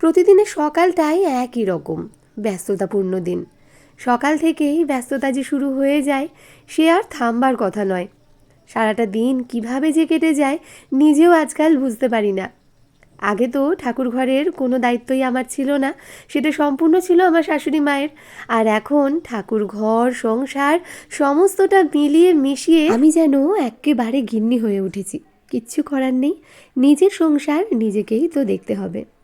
প্রতিদিনের সকালটাই একই রকম, ব্যস্ততাপূর্ণ দিন। সকাল থেকেই ব্যস্ততা যে শুরু হয়ে যায়, সে আর থামবার কথা নয়। সারাটা দিন কীভাবে যে কেটে যায়, নিজেও আজকাল বুঝতে পারি না। আগে তো ঠাকুর ঘরের কোনো দায়িত্বই আমার ছিল না, সেটা সম্পূর্ণ ছিল আমার শাশুড়ি মায়ের। আর এখন ঠাকুর ঘর সংসার, সমস্তটা মিলিয়ে মিশিয়ে আমি যেন একেবারে গিন্নি হয়ে উঠেছি। কিচ্ছু করার নেই, নিজের সংসার নিজেকেই তো দেখতে হবে।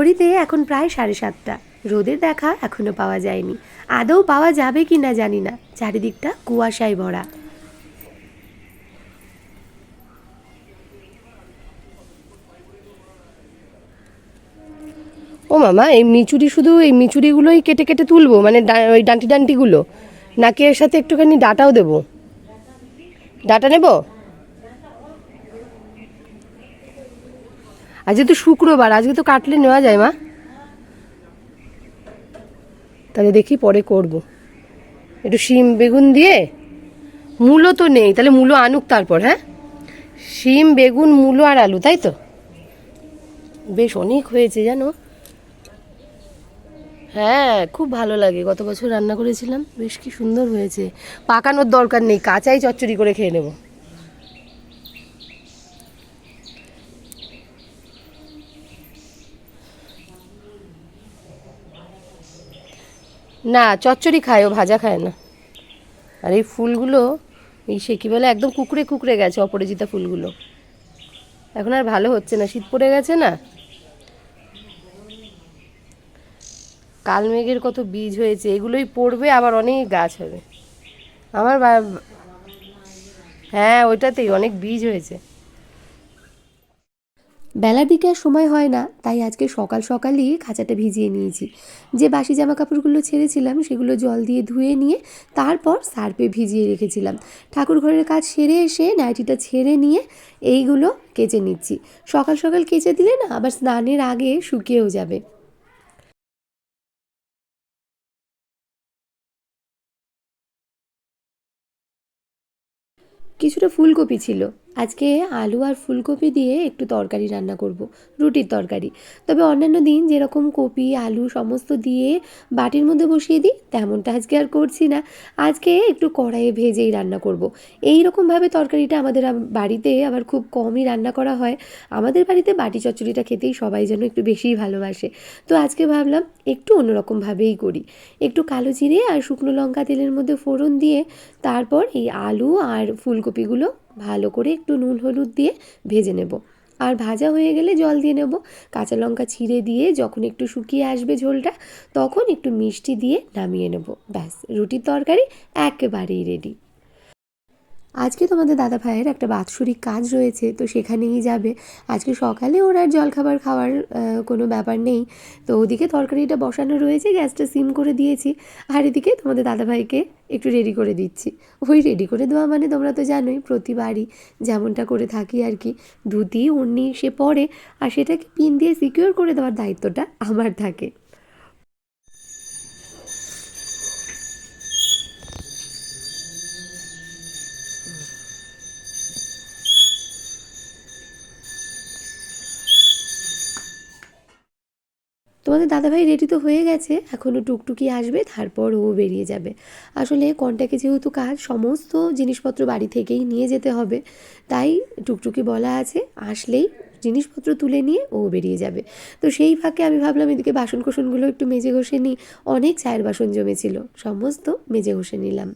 ঘড়িতে এখন প্রায় সাড়ে সাতটা। রোদের দেখা এখনও পাওয়া যায়নি। আদৌ পাওয়া যাবে কি না জানি না। চারিদিকটা কুয়াশায় ভরা। ও মামা, এই মিচুরি শুধু এই মিচুরিগুলোই কেটে কেটে তুলবো? মানে ওই ডান্টি ডান্টিগুলো নাকি এর সাথে একটুখানি ডাটাও দেবো? ডাটা নেব? আজকে তো শুক্রবার, আজকে তো কাটলে নেওয়া যায় মা। তাহলে দেখি পরে করব। একটু শিম বেগুন দিয়ে, মূলো তো নেই, তাহলে মূলো আনুক তারপর হ্যাঁ? শিম, বেগুন, মূলো আর আলু, তাই তো? বেশ অনেক হয়েছে জানো। হ্যাঁ খুব ভালো লাগে। গত বছর রান্না করেছিলাম, বেশ কি সুন্দর হয়েছে। পাকানোর দরকার নেই, কাঁচাই চচ্চড়ি করে খেয়ে নেব। না, চচ্চড়ি খায়, ও ভাজা খায় না। আর এই ফুলগুলো, এই সে কি বলে, একদম কুকড়ে কুকড়ে গেছে অপরাজিতা ফুলগুলো। এখন আর ভালো হচ্ছে না, শীত পড়ে গেছে না? কালমেঘের কত বীজ হয়েছে, এগুলোই পড়বে, আবার অনেক গাছ হবে। আমার হ্যাঁ ওইটাতেই অনেক বীজ হয়েছে। বেলার দিকে আর সময় হয় না, তাই আজকে সকাল সকালই খাঁচাটা ভিজিয়ে নিয়েছি। যে বাসি জামা কাপড়গুলো ছেড়েছিলাম, সেগুলো জল দিয়ে ধুয়ে নিয়ে তারপর সার্পে ভিজিয়ে রেখেছিলাম। ঠাকুর ঘরের কাজ সেরে এসে নাইটিটা ছেড়ে নিয়ে এইগুলো কেচে নিচ্ছি। সকাল সকাল কেচে দিলে না আবার স্নানের আগে শুকিয়েও যাবে। কিছুটা ফুলকপি ছিল। আজকে আলু আর ফুলকপি দিয়ে একটু তরকারি রান্না করব, রুটির তরকারি। তবে অন্যান্য দিন যেরকম কপি, আলু সমস্ত দিয়ে বাটির মধ্যে বসিয়ে দিই, তেমনটা আজকে আর করছি না। আজকে একটু কড়াইয়ে ভেজেই রান্না করব। এই রকমভাবে তরকারিটা আমাদের বাড়িতে আবার খুব কমই রান্না করা হয়। আমাদের বাড়িতে বাটি চচ্চড়িটা খেতেই সবাই যেন একটু বেশিই ভালোবাসে। তো আজকে ভাবলাম একটু অন্যরকমভাবেই করি। একটু কালো জিরে আর শুকনো লঙ্কা তেলের মধ্যে ফোড়ন দিয়ে তারপর এই আলু আর ফুলকপিগুলো ভালো করে একটু নুন, হলুদ দিয়ে ভেজে নেব। আর ভাজা হয়ে গেলে জল দিয়ে নেব। কাঁচা লঙ্কা ছিঁড়ে দিয়ে যখন একটু শুকিয়ে আসবে ঝোলটা, তখন একটু মিষ্টি দিয়ে নামিয়ে নেব। ব্যাস, রুটির তরকারি একেবারেই রেডি আজকে তোমাদের দাদা ভাইয়ের একটা বাৎসরিক কাজ রয়েছে, তো সেখানেই যাবে। আজকে সকালে ওর আর জলখাবার খাওয়ার কোনো ব্যাপার নেই। তো ওদিকে তরকারিটা বসানো রয়েছে, গ্যাসটা সিম করে দিয়েছি। আর এদিকে তোমাদের দাদা ভাইকে একটু রেডি করে দিচ্ছি। ওই রেডি করে দেওয়া মানে তোমরা তো জানোই, প্রতিবারই যেমনটা করে থাকি আর কি। ধুতি, উন্নি, সে পরে। আর সেটাকে পিন দিয়ে সিকিউর করে দেওয়ার দায়িত্বটা আমার থাকে। তোমাদের দাদাভাই রেডি তো হয়ে গেছে এখনও টুকটুকি আসবে, তারপর ও বেরিয়ে যাবে। আসলে কন্ট্যাক্টে যেহেতু কাজ, সমস্ত জিনিসপত্র বাড়ি থেকেই নিয়ে যেতে হবে। তাই টুকটুকি বলা আছে, আসলেই জিনিসপত্র তুলে নিয়ে ও বেরিয়ে যাবে। তো সেই ফাঁকে আমি ভাবলাম, এদিকে বাসন কোসনগুলো একটু মেজে ঘষে নিই। অনেক চায়ের বাসন জমেছিল, সমস্ত মেজে ঘষে নিলাম।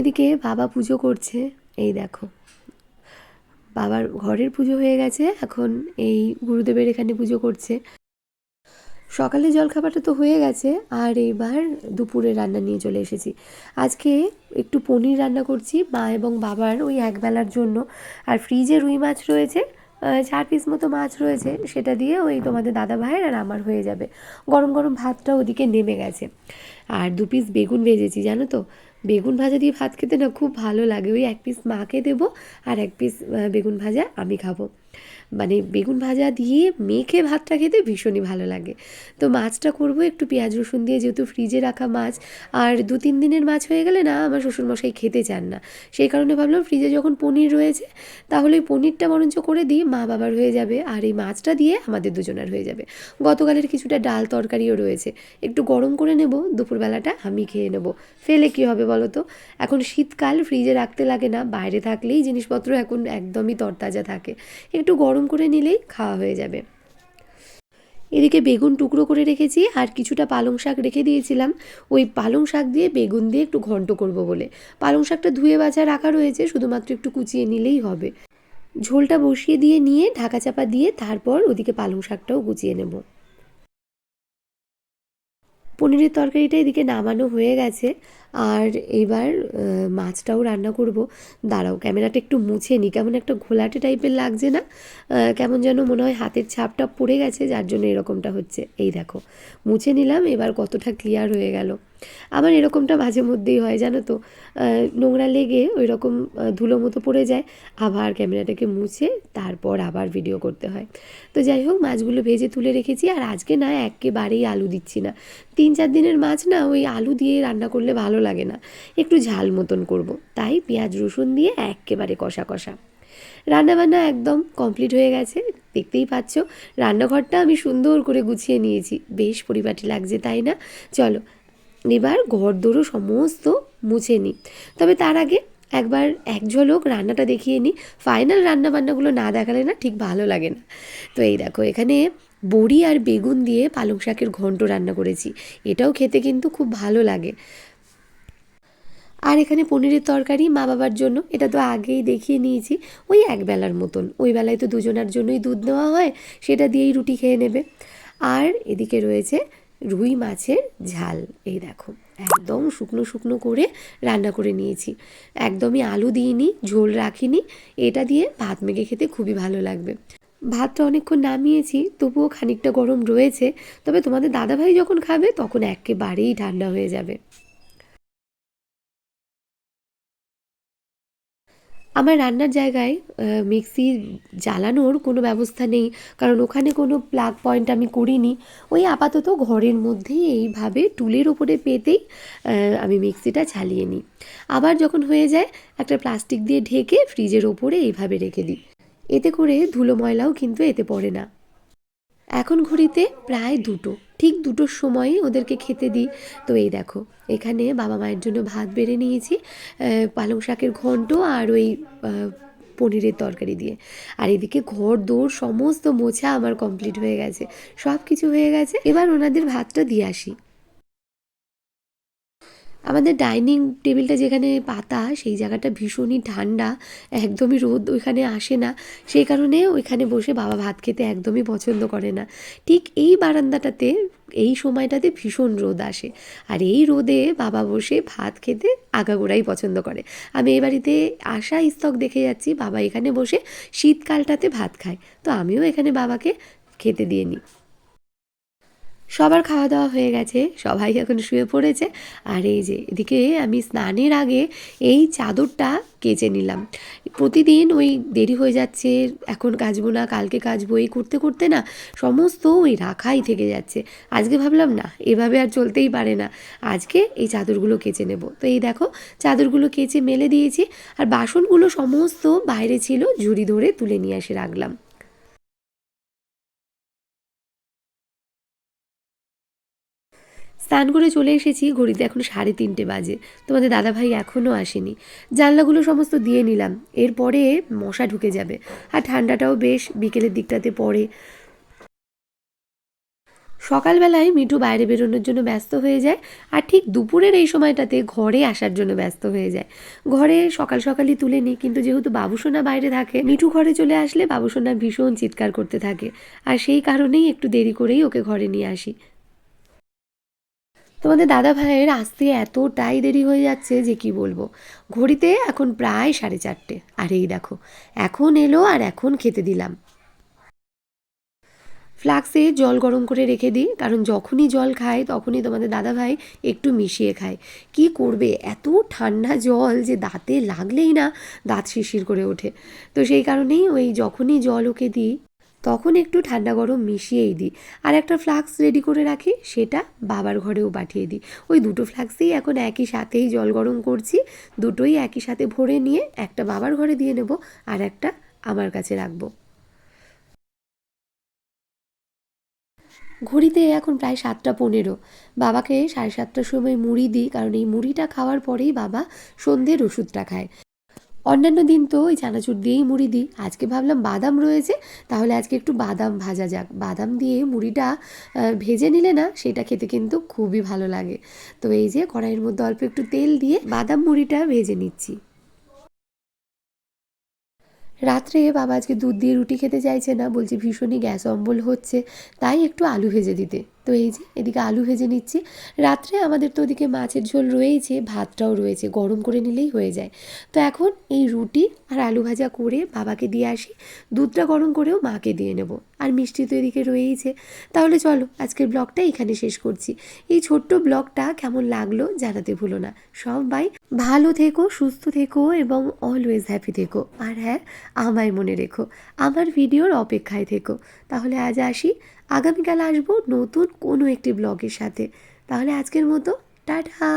এদিকে বাবা পুজো করছে। এই দেখো। বাবার ঘরের পুজো হয়ে গেছে। এখন এই গুরুদেবের এখানে পুজো করছে। সকালে জলখাবারটা তো হয়ে গেছে। আর এবার দুপুরে রান্না নিয়ে চলে এসেছি। আজকে একটু পনির রান্না করছি মা এবং বাবার ওই একবেলার জন্য। আর ফ্রিজে রুই মাছ রয়েছে। চার পিস মতো মাছ রয়েছে। সেটা দিয়ে ওই তোমাদের দাদা ভাইয়ের আর আমার হয়ে যাবে। গরম গরম ভাতটা ওদিকে নেমে গেছে। আর দু পিস বেগুন ভেজেছি, জানো তো? বেগুন ভাজা দিয়ে ভাত খেতে না খুব ভালো লাগে। ওই এক পিস মাকে দেবো আর এক পিস বেগুন ভাজা আমি খাব। মানে বেগুন ভাজা দিয়ে মেখে ভাতটা খেতে ভীষণই ভালো লাগে। তো মাছটা করব একটু পেঁয়াজ রসুন দিয়ে, যেহেতু ফ্রিজে রাখা মাছ, আর দু তিন দিনের মাছ হয়ে গেলে না আমার শ্বশুরমশাই খেতে চান না। সেই কারণে ভাবলাম ফ্রিজে যখন পনির রয়েছে, তাহলে ওই পনিরটা বরঞ্চ করে দিই, মা বাবার হয়ে যাবে, আর এই মাছটা দিয়ে আমাদের দুজনের হয়ে যাবে। গতকালের কিছুটা ডাল তরকারিও রয়েছে। একটু গরম করে নেব, দুপুরবেলাটা আমি খেয়ে নেব। ফেলে কি হবে বলো তো? এখন শীতকাল ফ্রিজে রাখতে লাগে না, বাইরে থাকলেই জিনিসপত্র এখন একদমই তরতাজা থাকে। একটু গরম করে নিলেই খাওয়া হয়ে যাবে। এদিকে বেগুন টুকরো করে রেখেছি আর কিছুটা পালং শাক রেখে দিয়েছিলাম। ওই পালং শাক দিয়ে বেগুন দিয়ে একটু ঘন্ট করব বলে। পালং শাকটা ধুয়ে বাছা রাখা রয়েছে, শুধুমাত্র একটু কুচিয়ে নিলেই হবে। ঝোলটা বসিয়ে দিয়ে নিয়ে ঢাকা চাপা দিয়ে তারপর ওদিকে পালং শাকটাও কুচিয়ে নেব। পনিরের তরকারিটা এদিকে নামানো হয়ে গেছে। আর এবার মাছটাও রান্না করব। দাঁড়াও, ক্যামেরাটা একটু মুছে নিই কেমন একটা ঘোলাটে টাইপের লাগছে না? কেমন যেন মনে হয় হাতের ছাপটা পড়ে গেছে, যার জন্য এরকমটা হচ্ছে। এই দেখো, মুছে নিলাম, এবার কতটা ক্লিয়ার হয়ে গেল। আমার এরকমটা মাঝে মধ্যেই হয়, জানো তো? নোংরা লেগে ওই রকম ধুলো মতো পড়ে যায়। আবার ক্যামেরাটাকে মুছে, তারপর আবার ভিডিও করতে হয়। তো যাই হোক, মাছগুলো ভেজে তুলে রেখেছি। আর আজকে না, একেবারেই আলু দিচ্ছি না। তিন চার দিনের মাছ না, ওই আলু দিয়ে রান্না করলে ভালো লাগে না। একটু ঝাল মতন করব। তাই পেঁয়াজ, রসুন দিয়ে একেবারে কষা কষা। রান্নাবান্না একদম কমপ্লিট হয়ে গেছে। দেখতেই পাচ্ছ, রান্নাঘরটা আমি সুন্দর করে গুছিয়ে নিয়েছি। বেশ পরিপাটি লাগছে, তাই না? চলো, এবার ঘর দৌড়ো সমস্ত মুছে নিই। তবে তার আগে একবার এক ঝলক রান্নাটা দেখিয়ে নিই। ফাইনাল রান্নাবান্নাগুলো না দেখালে না ঠিক ভালো লাগে না। তো এই দেখো, এখানে বড়ি আর বেগুন দিয়ে পালং শাকের ঘন্ট রান্না করেছি। এটাও খেতে কিন্তু খুব ভালো লাগে। আর এখানে পনিরের তরকারি মা বাবার জন্য, এটা তো আগেই দেখিয়ে নিয়েছি। ওই এক বেলার মতন, ওই বেলায় তো দুজনার জন্যই দুধ নেওয়া হয়, সেটা দিয়েই রুটি খেয়ে নেবে। আর এদিকে রয়েছে রুই মাছের ঝাল, এই দেখো, একদম শুকনো শুকনো করে রান্না করে নিয়েছি। একদমই আলু দিইনি, ঝোল রাখিনি, এটা দিয়ে ভাত মেখে খেতে খুবই ভালো লাগবে। ভাতটা অনেকক্ষণ নামিয়েছি, তবুও খানিকটা গরম রয়েছে, তবে তোমাদের দাদাভাই যখন খাবে, তখন একেবারেই ঠান্ডা হয়ে যাবে। আমার রান্নার জায়গায় মিক্সি জ্বালানোর কোনো ব্যবস্থা নেই। কারণ ওখানে কোনো প্লাগ পয়েন্ট আমি করিনি। ওই আপাতত ঘরের মধ্যেই এইভাবে টুলের ওপরে পেতেই আমি মিক্সিটা চালিয়ে নিই। আবার যখন হয়ে যায়, একটা প্লাস্টিক দিয়ে ঢেকে ফ্রিজের ওপরে এইভাবে রেখে দিই। এতে করে ধুলো ময়লাও কিন্তু এতে পড়ে না। এখন ঘড়িতে প্রায় দুটো। ঠিক দুটোর সময়ই ওদেরকে খেতে দিই। তো এই দেখো, এখানে বাবা মায়ের জন্য ভাত বেড়ে নিয়েছি পালং শাকের ঘন্ট আর ওই পনিরের তরকারি দিয়ে। আর এদিকে ঘর দৌড় সমস্ত মোছা আমার কমপ্লিট হয়ে গেছে। সব কিছু হয়ে গেছে। এবার ওনাদের ভাতটা দিয়ে আসি। আমাদের ডাইনিং টেবিলটা যেখানে পাতা, সেই জায়গাটা ভীষণই ঠান্ডা, একদমই রোদ ওইখানে আসে না। সেই কারণে ওইখানে বসে বাবা ভাত খেতে একদমই পছন্দ করে না। ঠিক এই বারান্দাটাতে, এই সময়টাতে ভীষণ রোদ আসে। আর এই রোদে বাবা বসে ভাত খেতে আগাগোড়াই পছন্দ করে। আমি এই বাড়িতে আসা স্তক দেখে যাচ্ছি, বাবা এখানে বসে শীতকালটাতে ভাত খায়। তো আমিও এখানে বাবাকে খেতে দিয়ে নিই। সবার খাওয়া দাওয়া হয়ে গেছে, সবাই এখন শুয়ে পড়েছে। আর এই যে, এদিকে আমি স্নানের আগে এই চাদরটা কেচে নিলাম। প্রতিদিন ওই দেরি হয়ে যাচ্ছে, এখন কাচবো না, কালকে কাচবো, এই করতে করতে না সমস্ত ওই রাখাই থেকে যাচ্ছে। আজকে ভাবলাম না, এভাবে আর চলতেই পারে না। আজকে এই চাদরগুলো কেচে নেব। তো এই দেখো, চাদরগুলো কেচে মেলে দিয়েছি। আর বাসনগুলো সমস্ত বাইরে ছিল, ঝুড়ি ধরে তুলে নিয়ে এসে রাখলাম। স্নান করে চলে এসেছি, ঘড়িতে এখন সাড়ে তিনটে বাজে। তোমাদের দাদাভাই এখনও আসেনি। জানলাগুলো সমস্ত দিয়ে নিলাম। এরপরে মশা ঢুকে যাবে। আর ঠান্ডাটাও বেশ, বিকেলের দিকটাতে পড়ে। সকালবেলায় মিঠু বাইরে বেরোনোর জন্য ব্যস্ত হয়ে যায়। আর ঠিক দুপুরের এই সময়টাতে ঘরে আসার জন্য ব্যস্ত হয়ে যায়। ঘরে সকাল সকালই তুলে নিই, কিন্তু যেহেতু বাবুসোনা বাইরে থাকে, মিঠু ঘরে চলে আসলে বাবুসোনা ভীষণ চিৎকার করতে থাকে। আর সেই কারণেই একটু দেরি করেই ওকে ঘরে নিয়ে আসি। তোমাদের দাদা ভাইয়ের আসতে এতটাই দেরি হয়ে যাচ্ছে যে কি বলব? ঘড়িতে এখন প্রায় সাড়ে চারটে। আর এই দেখো, এখন এলো আর এখন খেতে দিলাম। ফ্লাক্সে জল গরম করে রেখে দিই, কারণ যখনই জল খায় তখনই তোমাদের দাদা ভাই একটু মিশিয়ে খায়। কি করবে? এত ঠান্ডা জল যে দাঁতে লাগলেই না, দাঁত শিরশির করে ওঠে। তো সেই কারণেই ওই যখনই জল ওকে দিই তখন একটু ঠান্ডা গরম মিশিয়েই দিই। আর একটা ফ্লাক্স রেডি করে রাখি, সেটা বাবার ঘরেও পাঠিয়ে দিই। ওই দুটো ফ্লাক্সেই এখন একই সাথেই জল গরম করছি, দুটোই একই সাথে ভরে নিয়ে একটা বাবার ঘরে দিয়ে নেব আর একটা আমার কাছে রাখব। ঘড়িতে এখন প্রায় সাতটা পনেরো। বাবাকে সাড়ে সাতটার সময় মুড়ি দিই, কারণ এই মুড়িটা খাওয়ার পরেই বাবা সন্ধ্যের ওষুধটা খায়। অন্যান্য দিন তো ওই চানাচুর দিয়েই মুড়ি দিই। আজকে ভাবলাম বাদাম রয়েছে, তাহলে আজকে একটু বাদাম ভাজা যাক। বাদাম দিয়ে মুড়িটা ভেজে নিলে না, সেটা খেতে কিন্তু খুবই ভালো লাগে। তো এই যে কড়াইয়ের মধ্যে অল্প একটু তেল দিয়ে বাদাম মুড়িটা ভেজে নিচ্ছি। রাত্রে বাবা আজকে দুধ দিয়ে রুটি খেতে চাইছে না, বলছে ভীষণই গ্যাস অম্বল হচ্ছে, তাই একটু আলু ভেজে দিতে। তো এই যে, এদিকে আলু ভেজে নিচ্ছি। রাত্রে আমাদের তো ওদিকে মাছের ঝোল রয়েছে ভাতটাও রয়েছে, গরম করে নিলেই হয়ে যায়। তো এখন এই রুটি আর আলু ভাজা করে বাবাকে দিয়ে আসি, দুধটা গরম করেও মাকে দিয়ে নেব। আর মিষ্টি তো এদিকে রয়েইছে। তাহলে চলো, আজকের ব্লগটা এখানে শেষ করছি। এই ছোট্ট ব্লগটা কেমন লাগল জানাতে ভুলো না। সবাই ভালো থেকো, সুস্থ থেকো এবং অলওয়েজ হ্যাপি থেকো। আর হ্যাঁ আমায় মনে রেখো, আমার ভিডিওর অপেক্ষায় থেকো। তাহলে আজ আসি আগামীকাল আসব নতুন কোনো একটি ব্লগের সাথে। তাহলে আজকের মতো টাটা!